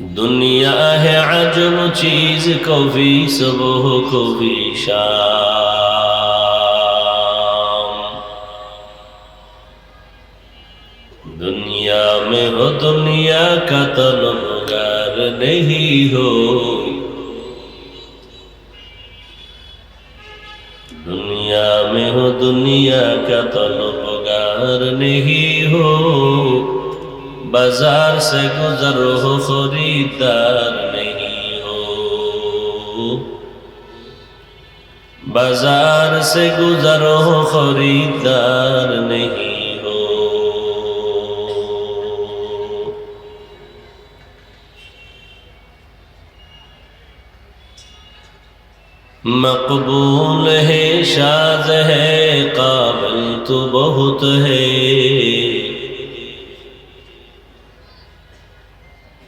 दुनिया है अजब चीज को भी सुबह को भी शाम दुनिया में हो दुनिया का तलबगार नहीं हो दुनिया में हो दुनिया का तलबगार नहीं हो बाजार से गुजर हो खरीदार नहीं हो बाजार से गुजर हो खरीदार नहीं हो मकबूल है शाज है काबिल तो बहुत है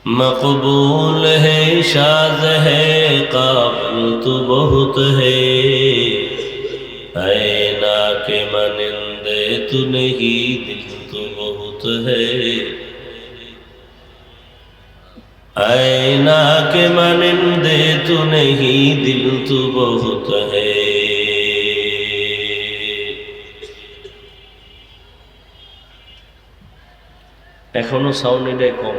مقبول ہے شاز ہے قابل تو بہت ہے اینا کے منندے تو نہیں دل تو بہت ہے اینا کے منندے تو نہیں دل تو بہت ہے এখনও সাউন্ড এটাই কম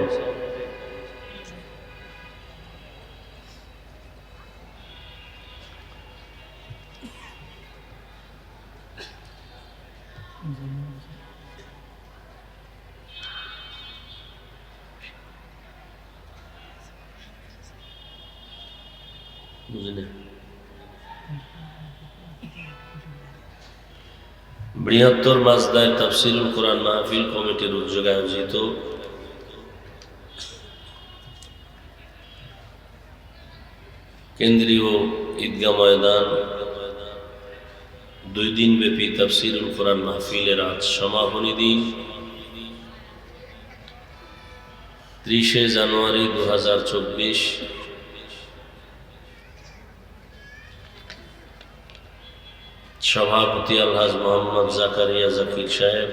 বৃহত্তর মাজদায় তফসিলুল কোরআন মাহফিল কমিটির উদ্যোগে আয়োজিত। কেন্দ্রীয় ঈদগাহ ময়দান দুই দিন ব্যাপী তফসিরুল কোরআন মাহফিলের আজ সমাপনী দিন। ত্রিশে জানুয়ারি দু হাজার চব্বিশ সভাপতি আলহাজ মোহাম্মদ জাকারিয়া জাকির সাহেব।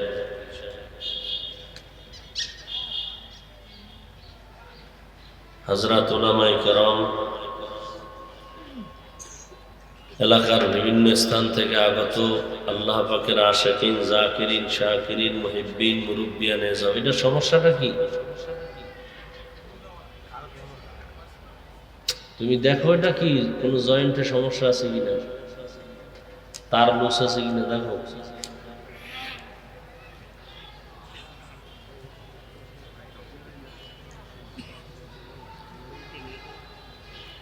হজরত উলামাই করম এলাকার বিভিন্ন স্থান থেকে আগত আল্লাহ পাকের আশাকিন, জাকিরিন, শাকিরিন, মুহিব্বিন মুরব্বিয়ান এসব এটা সমস্যাটা কি? তুমি দেখো এটা কি? কোনো জয়েন্টে সমস্যা আছে কিনা? তার লুস আছে কিনা দেখো।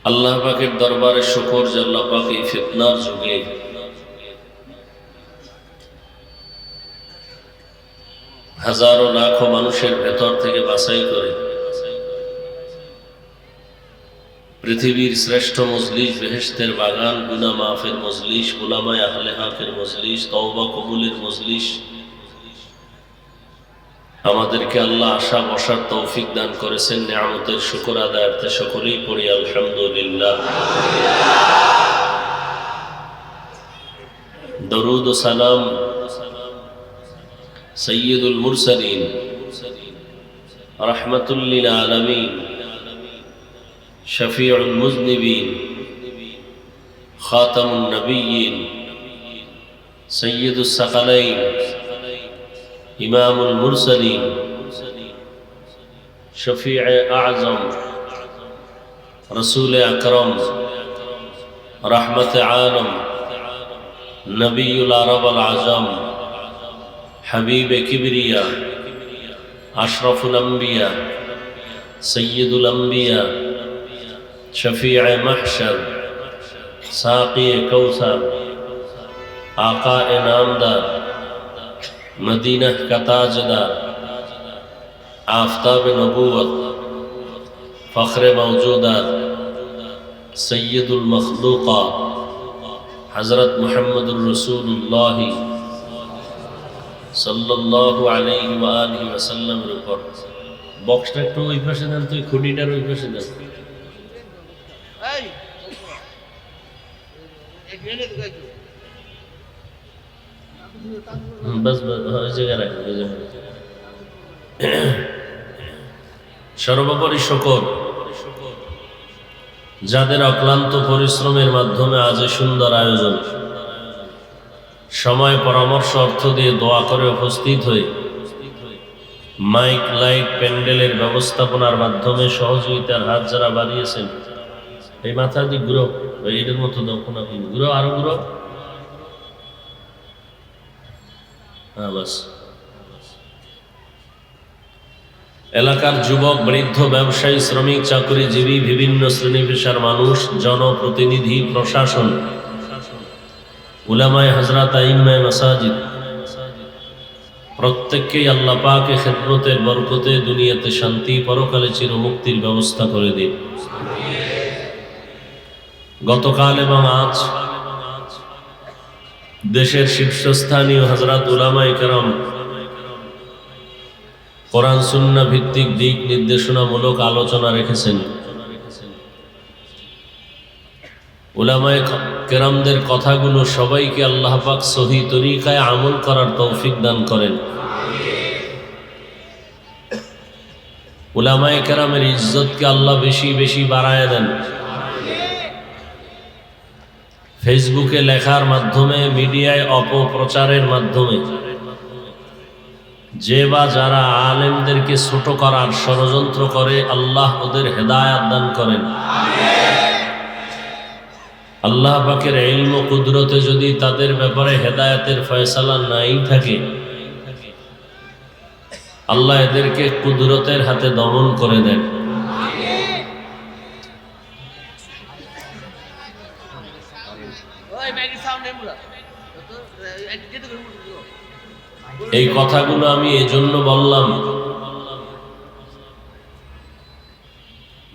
আল্লাহ পাকের দরবারে শুকর যে আল্লাহ পাক এই ফিতনার যুগে হাজারো লাখো মানুষের ভেতর থেকে বাছাই করে পৃথিবীর শ্রেষ্ঠ মজলিস বেহেস্তের বাগান গুনা মাফের মজলিস গুলামায় আহলে হাকের মজলিস, তওবা কবুলের মজলিস। আমাদেরকে আল্লাহ আশা বসার তৌফিক দান করেছেন, নিয়ামতের শুকর আদায়ার্থে সকলেই পড়ি, আলহামদুলিল্লাহ। দরুদ সালাম সৈয়দুল মুরসালিন রহমতুল্লিল আলমিন। شفيع المذنبين خاتم النبيين سيد الثقلين إمام المرسلين شفيع أعظم رسول أكرم رحمة عالم نبي العرب العظم حبيب كبرياء أشرف الأنبياء سيد الأنبياء. شفيع محشر ساقي كوثر آقا نامدار مدینہ کا تاجدار آفتاب نبوت فخر موجودات سید المخلوقات হজরত মোহাম্মদুর রসুল্লাহ সাল্লাহ আলাইহি আলহি ওয়াসাল্লামের উপর বক্সটা একটু ওই পাশে দেন তুই খুঁটিটার ওই পাশে দেন রাখেন। সর্বোপরি শকর, যাদের অক্লান্ত পরিশ্রমের মাধ্যমে আজ সুন্দর আয়োজন সময় পরামর্শ অর্থ দিয়ে দোয়া করে উপস্থিত হয়ে মাইক, লাইট, প্যান্ডেলের ব্যবস্থাপনার মাধ্যমে সহযোগিতার হাত যারা বাড়িয়েছেন, এই মাথা দিয়ে এইটার মতো দক্ষণা ঘুরো আরও ঘুরো হ্যাঁ বাস। এলাকার যুবক, বৃদ্ধ, ব্যবসায়ী, শ্রমিক, চাকরিজীবী, বিভিন্ন শ্রেণি পেশার মানুষ, জনপ্রতিনিধি, প্রশাসন, উলামায় হজরত আইম্মায় মাসাজিদ। প্রত্যেককেই আল্লাহ পাকে খেদমতের বরকতে দুনিয়াতে শান্তি, পরকালে চিরমুক্তির ব্যবস্থা করে দিন। গতকাল এবং আজ দেশের শীর্ষস্থানীয় হজরত উলামাই কারাম কোরআন সুন্না ভিত্তিক দিক নির্দেশনামূলক আলোচনা রেখেছেন। উলামায় কেরামদের কথাগুলো সবাইকে আল্লাহ পাক সহি তরিকায় আমল করার তৌফিক দান করেন। উলামায় কেরামের ইজ্জতকে আল্লাহ বেশি বেশি বাড়ায় দেন। ফেসবুকে লেখার মাধ্যমে, মিডিয়ায় অপপ্রচারের মাধ্যমে। যে বা যারা আলেমদেরকে ছোট করার ষড়যন্ত্র করে, আল্লাহ ওদের হেদায়াত দান করেন। আল্লাহ পাকের ইলম ও কুদরতে যদি তাদের ব্যাপারে হেদায়াতের ফয়সালা নাই থাকে, আল্লাহ এদেরকে কুদরতের হাতে দমন করে দেন। এই কথাগুলো আমি এজন্য বললাম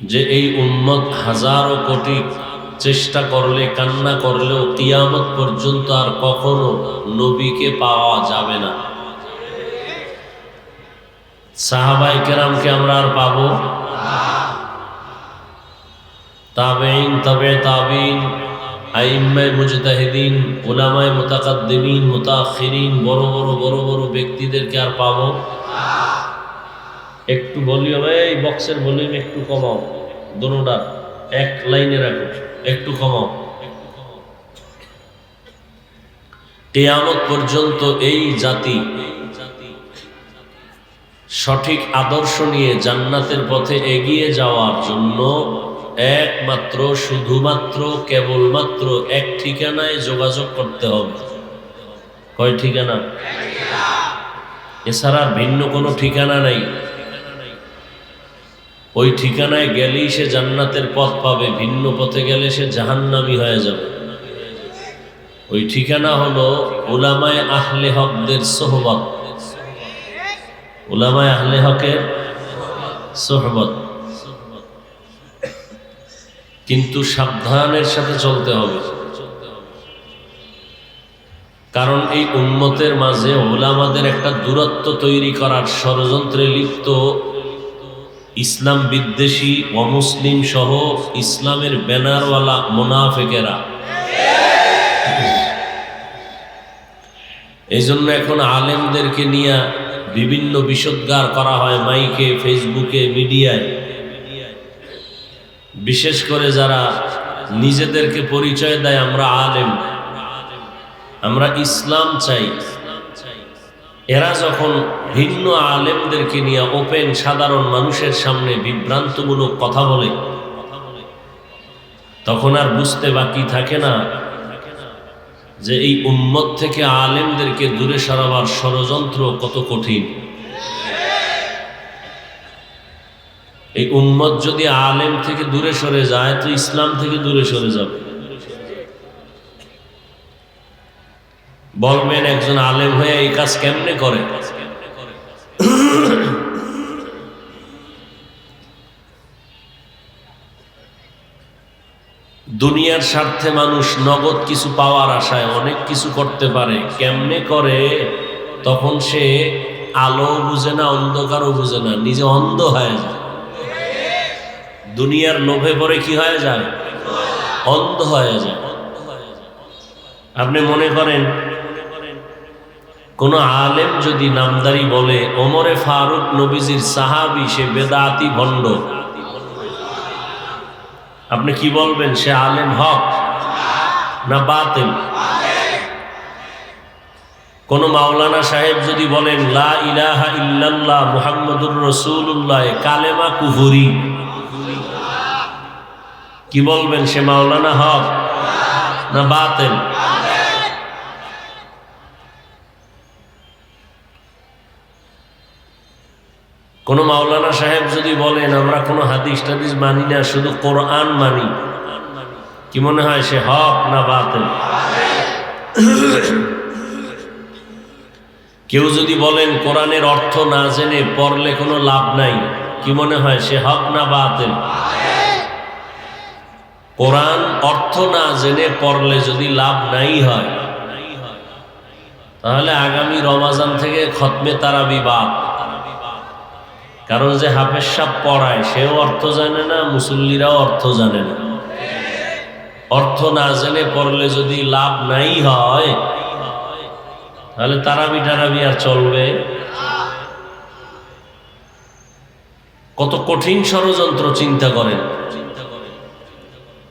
যে এই উন্মত হাজারো কোটি চেষ্টা করলে, কান্না করলেও কিয়ামত পর্যন্ত আর কখনো নবীকে পাওয়া যাবে না। সাহাবাই কেরামকে আমরা আর পাবো? তাবেইন তবে তাবিন আইম্মায় মুজতাহিদিন ওলামায় মুতাকাদ্দিমিন মুতাখিরিন বড় বড় বড় বড় ব্যক্তিদেরকে আর পাবো? একটু ভলিউম, এই বক্সের ভলিউম একটু কমাও দোনোটা এক লাইনে রাখো, একটু কমাও। কেয়ামত পর্যন্ত এই জাতি সঠিক আদর্শ নিয়ে জান্নাতের পথে এগিয়ে যাওয়ার জন্য একমাত্র, শুধুমাত্র, কেবলমাত্র এক ঠিকানায় যোগাযোগ করতে হবে। কয় ঠিকানা? এছাড়া ভিন্ন কোনো ঠিকানা নাই। ওই ঠিকানায় গেলেই সে জান্নাতের পথ পাবে, ভিন্ন পথে গেলে সে জাহান্নামি হয়ে যাবে। ওই ঠিকানা হলো ওলামায় আহলে হকদের সোহবত। ওলামায় আহলে হকের সোহবত। কিন্তু সাবধানের সাথে চলতে হবে। কারণ এই উন্মতের মাঝে ওলামাদের একটা দূরত্ব তৈরি করার ষড়যন্ত্রে লিপ্ত ইসলাম বিদ্বেষী অমুসলিম সহ ইসলামের ব্যানারওয়ালা মোনাফেকেরা। এই জন্য এখন আলেমদেরকে নিয়ে বিভিন্ন বিষোদ্গার করা হয় মাইকে, ফেসবুকে, মিডিয়ায়। বিশেষ করে যারা নিজেদেরকে পরিচয় দেয়, আমরা আলেম। আমরা ইসলাম চাই। এরা যখন ভিন্ন আলেমদেরকে নিয়ে ওপেন, সাধারণ মানুষের সামনে বিভ্রান্তমূলক কথা বলে, তখন আর বুঝতে বাকি থাকে না যে এই উম্মত থেকে আলেমদেরকে দূরে সরাবার ষড়যন্ত্র কত কঠিন। এই উম্মত যদি আলেম থেকে দূরে সরে যায়, তো ইসলাম থেকে দূরে সরে যাবে। বলবেন, একজন আলেম হয়ে এই কাজ কেমনে করে? দুনিয়ার স্বার্থে মানুষ নগদ কিছু পাওয়ার আশায় অনেক কিছু করতে পারে। কেমনে করে? তখন সে আলো বুঝে না, অন্ধকারও বুঝে না, নিজে অন্ধ হয়ে যায়। দুনিয়ার লোভে পরে কি হয়ে যায়? অন্ধ হয়ে যায়। আপনি মনে করেন, কোন আলেম যদি নামদারি বলে, ওমরে ফারুক নবীজির সাহাবি, সে বেদাতি ভণ্ড। আপনি কি বলবেন, সে আলেম হক না বাতিল? কোন মাওলানা সাহেব যদি বলেন, লা ইলাহা ইল্লাল্লাহ মুহাম্মদুর রসুল্লাহ কালেমা কুহুরি। কি বলবেন সে মাওলানা হক না বাতেন? কোনো মাওলানা সাহেব যদি বলেন, আমরা কোনো হাদিস টাদিস মানি না, শুধু কোরআন মানি। কি মনে হয় সে হক না বাতেন? কেউ যদি বলেন, কোরআনের অর্থ না জেনে পড়লে কোনো লাভ নাই, কি মনে হয় সে হক না বাতিল কোরআন অর্থ না জেনে পড়লে যদি লাভ নাই হয়, তাহলে আগামী রমাজান থেকে খতমে তারাবি বাদ কারণ যে হাফেজ সাপ পড়ায়, সেও অর্থ জানে না, মুসল্লিরাও অর্থ জানে না। অর্থ না জেনে পড়লে যদি লাভ নাই হয়, তাহলে তারাবি টারাবি আর চলবে। কত কঠিন ষড়যন্ত্র চিন্তা করেন।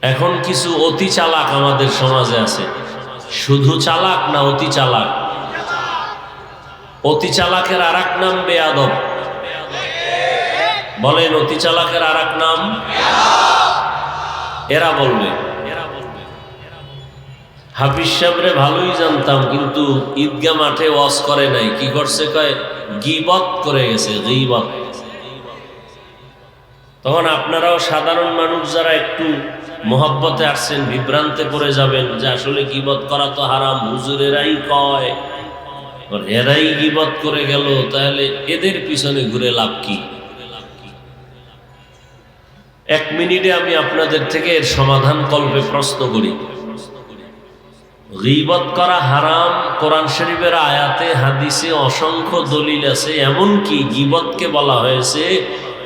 এখন কিছু অতি চালাক আমাদের সমাজে আছে। শুধু চালাক না অতি চালাক। অতি চালাকের আর এক নাম বেয়াদব। বলেন, অতি চালাকের আর এক নাম এরা বলবে। হাফিজ সাহেবরে ভালোই জানতাম, কিন্তু ঈদগা মাঠে ওয়াজ করে নাই। কি করছে কয়? গিবত করে গেছে, গিবত। তখন আপনারাও সাধারণ মানুষ যারা একটু মোহব্বতে আসছেন, বিভ্রান্তে পড়ে যাবেন যে আসলে গিবত করা তো হারাম, হুজুরেরাই কয়। এরাই গিবত করে গেল, তাহলে এদের পিছনে ঘুরে লাভ কি? এক মিনিটে আমি আপনাদের থেকে এর সমাধান কল্পে প্রশ্ন করি। গিবত করা হারাম, কোরআন শরীফের আয়াতে, হাদিসে অসংখ্য দলিল আছে, এমনকি গিবতকে বলা হয়েছে,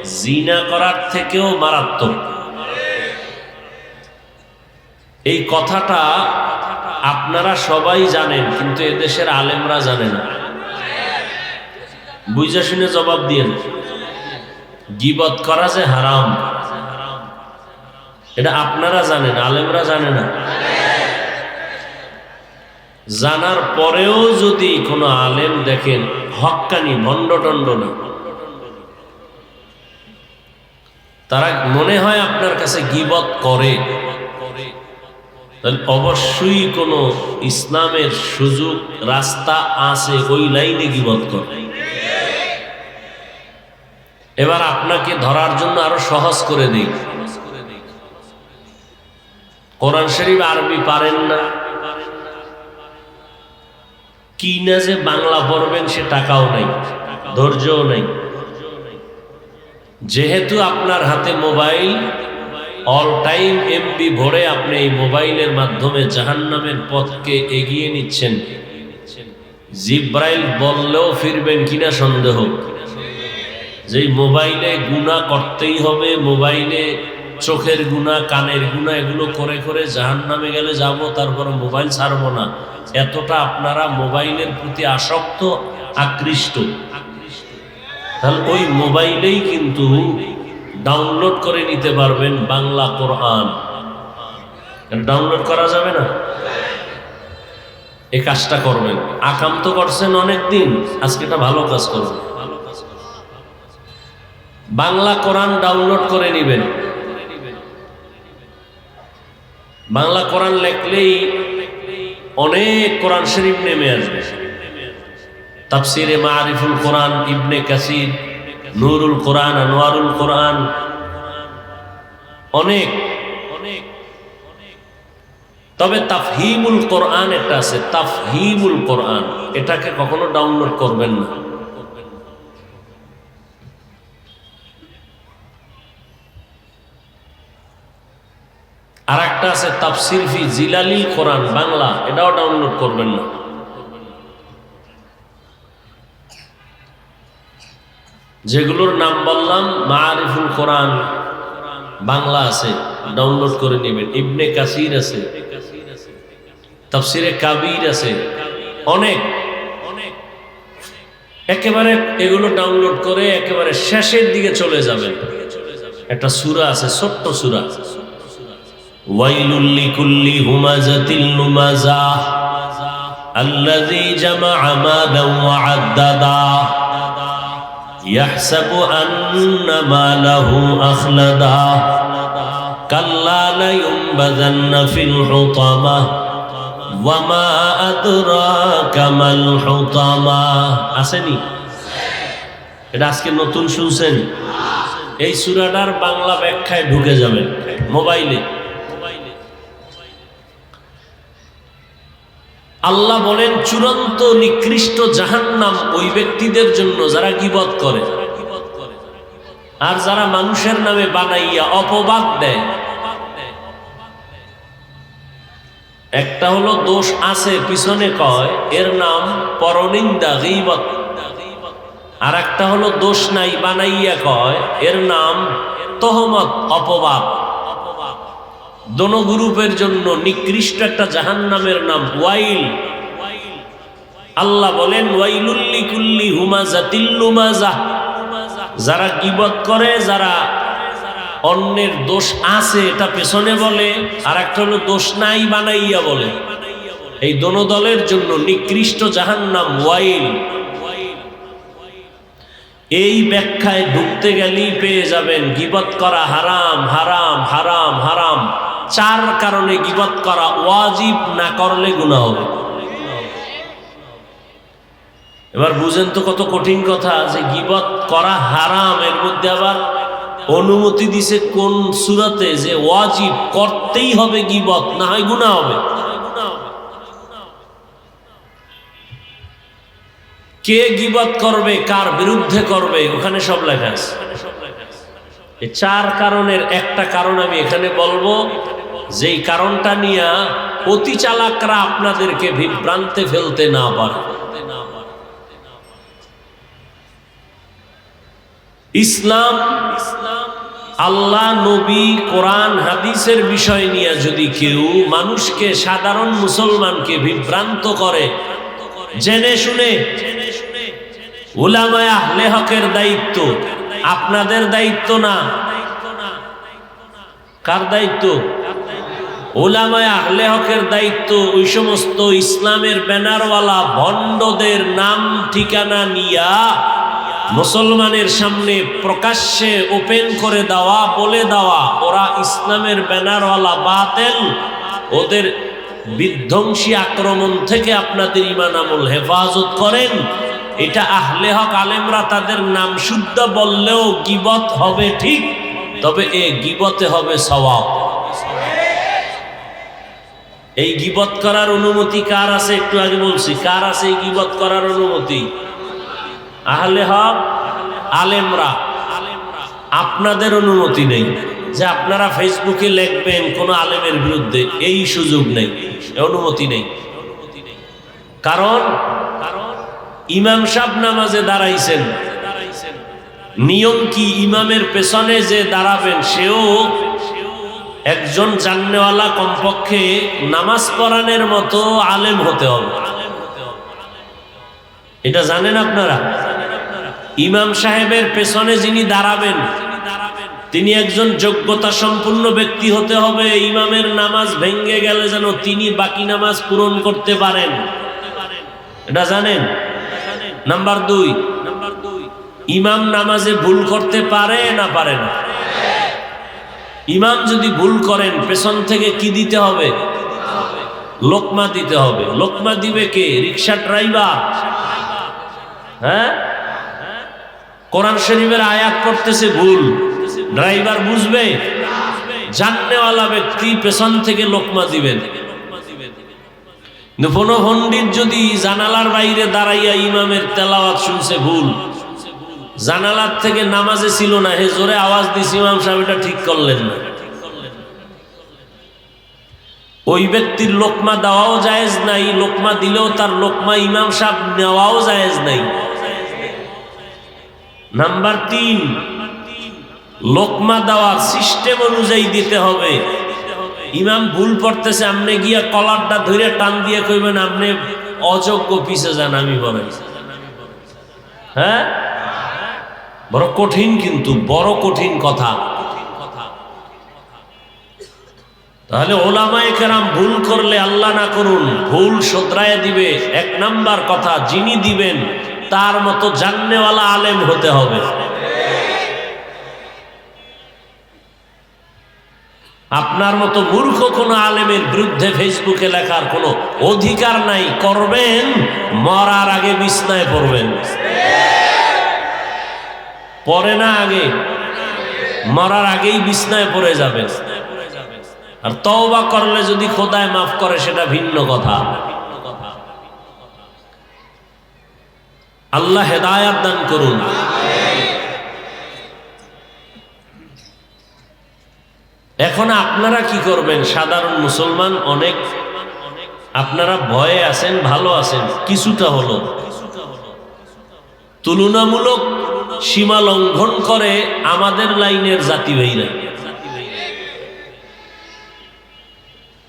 জিনা করার থেকেও মারাত্মক। এই কথাটা আপনারা সবাই জানেন, কিন্তু এদেশের আলেমরা জানে না। বুঝে শুনে জবাব দিয়ে গিবত করা যে হারাম, এটা আপনারা জানেন, আলেমরা জানে না। জানার পরেও যদি কোনো আলেম দেখেন হক্কানি ভণ্ডটণ্ড না। তারা মনে হয় আপনার কাছে গিবত করে। তাহলে অবশ্যই কোনো ইসলামের সুযোগ, রাস্তা আছে ওই লাইনে গিবত করে। এবার আপনাকে ধরার জন্য আরও সহজ করে দিই। কোরআন শরীফ আরবি পারেন না। কি না যে বাংলা পড়বেন সে টাকাও নাই, ধৈর্যও নাই। যেহেতু আপনার হাতে মোবাইল অল টাইম এমবি ভরে আপনি এই মোবাইলের মাধ্যমে জাহান্নামের পথকে এগিয়ে নিচ্ছেন। জিব্রাইল বললেও ফিরবেন কিনা সন্দেহ। যে মোবাইলে গুণা করতেই হবে, মোবাইলে চোখের গুণা কানের গুণা এগুলো করে করে জাহান নামে গেলে যাব, তারপর মোবাইল ছাড়বো না। এতটা আপনারা মোবাইলের প্রতি আসক্ত, আকৃষ্ট। তাহলে ওই মোবাইলেই কিন্তু ডাউনলোড করে নিতে পারবেন বাংলা কোরআন। ডাউনলোড করা যাবে না? এই কাজটা করবেন। আকাম তো করছেন অনেক দিন আজকে এটা ভালো কাজ করবেন। বাংলা কোরআন ডাউনলোড করে নেবেন। বাংলা কোরআন লেখলেই অনেক কোরআন শরীফ নেমে আসবে। তাফসিরে মারিফুল কোরআন ইবনে কাসির নুরুল কোরআন আনোয়ারুল কোরআন। অনেক। তবে তাফহিমুল কোরআন একটা আছে, তাফহিমুল কোরআন। এটাকে কখনো ডাউনলোড করবেন না। আর একটা আছে, তাফসির ফি জিলালি কোরআন, বাংলা। এটাও ডাউনলোড করবেন না। যেগুলোর নাম বললাম মারিফুল কোরআন বাংলা আছে ডাউনলোড করে নেবেন। ইবনে কাসির আছে, তাফসিরে কাবির আছে, অনেক। একেবারে এগুলো ডাউনলোড করে একেবারে শেষের দিকে চলে যাবেন। একটা সুরা আছে, ছোট্ট সুরা। ওয়াইলুল্লিকুল্লি হুমাজাতিল নুমাজা, আল্লাযী জামাআ মালা ওয়া আদাদা يحسب أن ماله أخلدا كلا لينبذن في الحطمة وما أدراك ما الحطمة আসেনি এটা আজকে নতুন শুনছেন এই সুরাটার বাংলা ব্যাখ্যায় ঢুকে যাবেন মোবাইলে আল্লাহ বলেন, চূড়ান্ত নিকৃষ্ট জাহান্নাম ওই ব্যক্তিদের জন্য যারা গিবত করে আর যারা মানুষের নামে বানাইয়া অপবাদ দেয়। একটা হলো দোষ আছে, পিছনে কয়, এর নাম পরনিন্দা, গিবত। আর একটা হলো দোষ নাই, বানাইয়া কয়, এর নাম তহমত, অপবাদ। দোনো গ্রুপের জন্য নিকৃষ্ট একটা জাহান্নামের নাম ওয়াইল। আল্লাহ বলেন ওয়াইলুল্লি কুল্লি হুমাজা তিল্লুমাজা যারা গিবত করে, যারা অন্যের দোষ আছে, এটা পেছনে বলে আর একটা হলো দোষ নাই বানাইয়া বলে। এই দোনো দলের জন্য নিকৃষ্ট জাহান্নাম ওয়াইল। এই ব্যাখ্যায় ঢুকতে গেলেই পেয়ে যাবেন, গিবত করা হারাম হারাম হারাম হারাম। চার কারণে গিবত করা ওয়াজিব, না করলে গুণা হবে। এবার বুঝেন তো কত কঠিন কথা যে গিবত করা হারাম, এর মধ্যে আবার অনুমতি দিছে কোন সুরাতে যে ওয়াজিব করতেই হবে গিবত, না হয় গুণা হবে। কে গিবত করবে, কার বিরুদ্ধে করবে, ওখানে সব লেখা আছে। এই চার কারণের একটা কারণ আমি এখানে বলব। যেই কারণটা নিয়ে অতি চালাকরা আপনাদেরকে বিভ্রান্তে ফেলতে না পারে। ইসলাম ইসলাম আল্লাহ, নবী, কোরআন, হাদিসের বিষয় নিয়ে যদি কেউ মানুষকে, সাধারণ মুসলমানকে বিভ্রান্ত করে, জেনে শুনে উলামায় আহলে হকের দায়িত্ব আপনাদের দায়িত্ব না। কার দায়িত্ব? ওলামায় আহলে হকের দায়িত্ব ওই সমস্ত ইসলামের ব্যানারওয়ালা ভণ্ডদের নাম, ঠিকানা নিয়া মুসলমানের সামনে প্রকাশ্যে ওপেন করে দেওয়া, বলে দেওয়া, ওরা ইসলামের ব্যানারওয়ালা বাতেল। ওদের বিধ্বংসী আক্রমণ থেকে আপনাদের ইমান আমল হেফাজত করেন। এটা আহলে হক আলেমরা তাদের নাম শুদ্ধ বললেও গিবত হবে ঠিক, তবে এ গিবতে হবে সওয়াব। এই গিবত করার অনুমতি কার আছে একটু আগে বলছি, কার আছে এই গিবত করার অনুমতি? আহলে হক আলেমরা। আপনাদের অনুমতি নেই যে আপনারা ফেসবুকে লিখবেন কোন আলেমের বিরুদ্ধে, এই সুযোগ নেই অনুমতি নেই। কারণ ইমাম সাহ নামাজে দাঁড়াইছেন। নিয়ম কি ইমামের পেছনে যে দাঁড়াবেন সেও একজন জাননেওয়ালা কমপক্ষে নামাজ পড়ানোর মতো আলেম হতে হবে। এটা জানেন আপনারা? ইমাম সাহেবের পেছনে যিনি দাঁড়াবেন, তিনি একজন যোগ্যতা সম্পূর্ণ ব্যক্তি হতে হবে। ইমামের নামাজ ভেঙ্গে গেলে যেন তিনি বাকি নামাজ পূরণ করতে পারেন। এটা জানেন? নাম্বার দুই, ইমাম নামাজে ভুল করতে পারে না পারে না? ইমাম যদি ভুল করেন, পেছন থেকে কি দিতে হবে? লোকমা দিতে হবে। লোকমা দিবে কে? রিক্সা ড্রাইভার। হ্যাঁ? কোরআন শরীফের আয়াত করতেছে ভুল। ড্রাইভার বুঝবে? জাননেওয়ালা ব্যক্তি পেছন থেকে লোকমা দিবেন। কোনো পণ্ডিত যদি জানালার বাইরে দাঁড়াইয়া ইমামের তেলাওয়াত শুনছে, ভুল। জানালার থেকে নামাজে ছিল না, হে জোরে আওয়াজ ইমাম সাহেব এটা ঠিক করলেন না। ওই ব্যক্তির লোকমা দেওয়াও জায়েজ নাই, লোকমা দিলেও তার লোকমা ইমাম নেওয়াও জায়েজ নাই। নাম্বার তিন, লোকমা দেওয়ার সিস্টেম অনুযায়ী দিতে হবে। ইমাম ভুল পড়তেছে আপনি গিয়া কলারটা ধরে টান দিয়ে কইবেন, আপনি অযোগ্য পিছে যান, আমি বলেন। হ্যাঁ? বড় কঠিন কিন্তু, বড় কঠিন কথা। তাহলে ওলামায়ে কেরাম ভুল করলে আল্লাহ না করুন, ভুল শোধরায় দিবে। এক নাম্বার কথা, যিনি দিবেন, তার মতো জাননেওয়ালা আলেম হতে হবে। আপনার মতো মূর্খ কোনো আলেমের বিরুদ্ধে ফেসবুকে লেখার কোনো অধিকার নাই, করবেন, মরার আগে বিছনায় পড়বেন। পরে না আগে, মরার আগেই বিছনায় পড়ে যাবেন। আর তওবা করলে যদি খোদায় মাফ করে, সেটা ভিন্ন কথা। আল্লাহ হেদায়াত দান করুন। এখন আপনারা কি করবেন? সাধারণ মুসলমান অনেক, আপনারা ভয়ে আছেন, ভালো আছেন, কিছুটা হলো। তুলনামূলক সীমা লঙ্ঘন করে আমাদের লাইনের জাতি ভাইরা।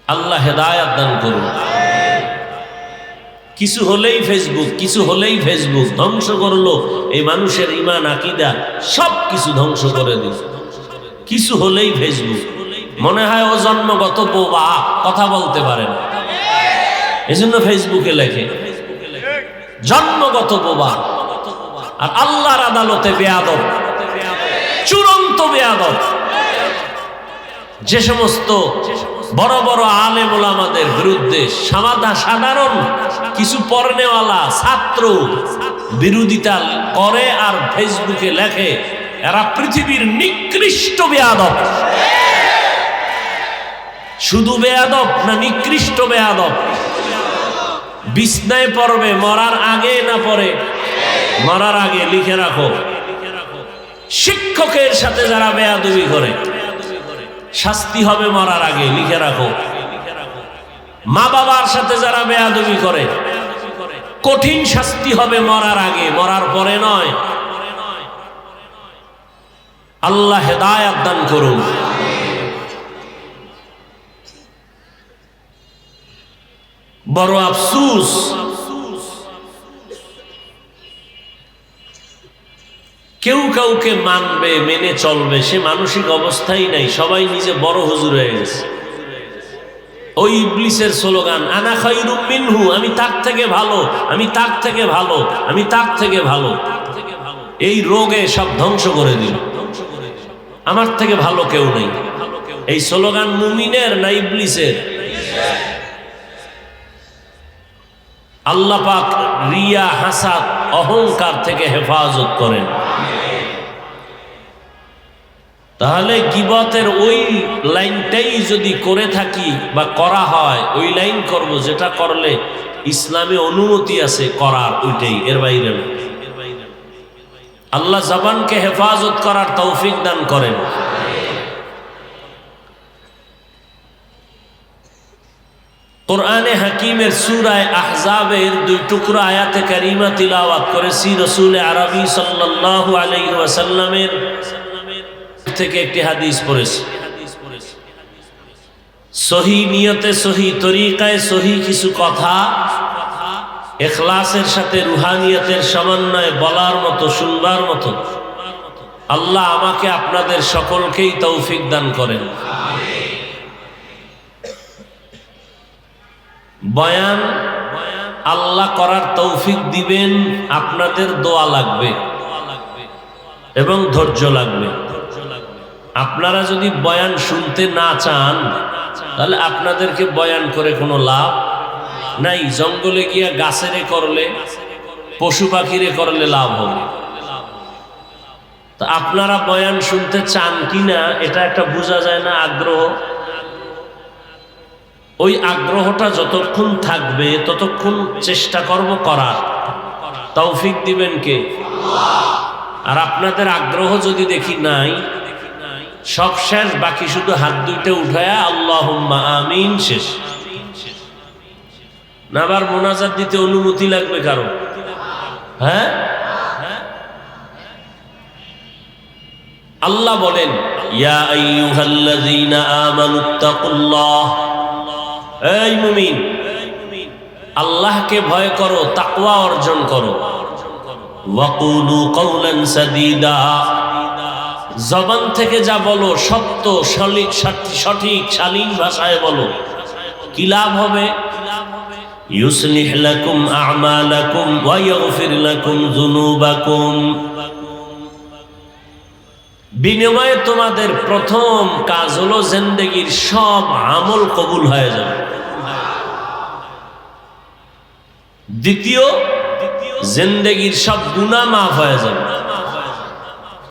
আল্লাহ হেদায়াত দান করুন। কিছু হলেই ফেসবুক, কিছু হলেই ফেসবুক, ধ্বংস করল। এই মানুষের ইমান আকিদা সব কিছু ধ্বংস করে দিল। কিছু হলেই ফেসবুক। মনে হয় ও জন্মগত বোবা কথা বলতে পারে না। এজন্য ফেসবুকে লেখে, জন্মগত বোবা আর আল্লাহর আদালতে বেয়াদব, চূড়ান্ত বেয়াদব। যে সমস্ত বড় বড় আলেম ওলামাদের বিরুদ্ধে সামাদা সাধারণ কিছু পড়নেওয়ালা ছাত্র বিরোধিতা করে আর ফেসবুকে লেখে এরা পৃথিবীর নিকৃষ্ট বেয়াদব। শুধু বেয়াদব না নিকৃষ্ট বেয়াদব। বিছনায় পড়বে, মরার আগে না পরে? মরার আগে লিখে রাখো। শিক্ষকের সাথে যারা বেয়াদবি করে, শাস্তি হবে মরার আগে, লিখে রাখো। মা বাবার সাথে যারা বেয়াদবি করে, কঠিন শাস্তি হবে মরার আগে, মরার পরে নয়। আল্লাহ হেদায়াত দান করুন। বড় আফসুস। কেউ কাউকে মানবে, মেনে চলবে, সে মানসিক অবস্থাই নাই, সবাই নিজে বড় হুজুর হয়ে গেছে। ওই ইবলিসের স্লোগান, আনা খাইরুম মিনহু আমি তার থেকে ভালো আমি তার থেকে ভালো আমি তার থেকে ভালো এই রোগে সব ধ্বংস করে দিল আমার থেকে ভালো কেউ নেই। এই স্লোগান মুমিনের না ইবলিসের? আল্লাহ পাক রিয়া, হাসাদ, অহংকার থেকে হেফাজত করেন। তাহলে গিবতের ওই লাইনটাই যদি করে থাকি বা করা হয়, ওই লাইন করব, যেটা করলে ইসলামে অনুমতি আছে করার, ওইটাই, এর বাইরে না। আল্লাহ জবানকে হেফাজত করার তৌফিক দান করেন। কোরআনে হাকিমের সুরায় আহজাবের দুই টুকরা আয়াতে কারিমা তিলাওয়াত করেছি রসুল আরবি সাল্লাল্লাহু আলাইহি ওয়াসাল্লামের থেকে একটি হাদিস পড়েছি। সহি নিয়তে সহি তরিকায় সহি কিছু কথা এখলাসের সাথে রুহানিয়তের সমন্বয়ে বলার মতো, শুনবার মতো। আল্লাহ আমাকে আপনাদের সকলকেই তৌফিক দান করেন। বয়ান, আল্লাহ করার তৌফিক দিবেন, আপনাদের দোয়া লাগবে এবং ধৈর্য লাগবে। আপনারা যদি বয়ান শুনতে না চান, তাহলে আপনাদেরকে বয়ান করে কোনো লাভ নাই, জঙ্গলে গিয়া গাছেরে করলে, পশু পাখিরে করলে লাভ হবে। তা আপনারা বয়ান শুনতে চান কি না এটা একটা বোঝা যায় না আগ্রহ। ওই আগ্রহটা যতক্ষণ থাকবে, ততক্ষণ চেষ্টা করব করার। তৌফিক দিবেন কে? আর আপনাদের আগ্রহ যদি দেখি নাই, সব শেষ, বাকি শুধু হাত দুইটা উঠায়া আল্লাহ আমিন শেষ। না আবার মোনাজাত দিতে অনুমতি লাগবে কারও? হ্যাঁ? আল্লাহ বলেন আল্লাহকে ভয় করো, তাকওয়া অর্জন করো। জবান থেকে যা বলো, সত্য সলিক সঠিক, শালীন ভাষায় বলো। কি লাভ হবে? লাকুম আ'মালাকুম ওয়া ইয়াগফির লাকুম যুনুবাকুম। বিনিময়ে তোমাদের প্রথম কাজ হলো জিন্দেগির সব আমল কবুল হয়ে যাবে। দ্বিতীয়, জিন্দেগির সব গুনাহ মাফ হয়ে যাবে।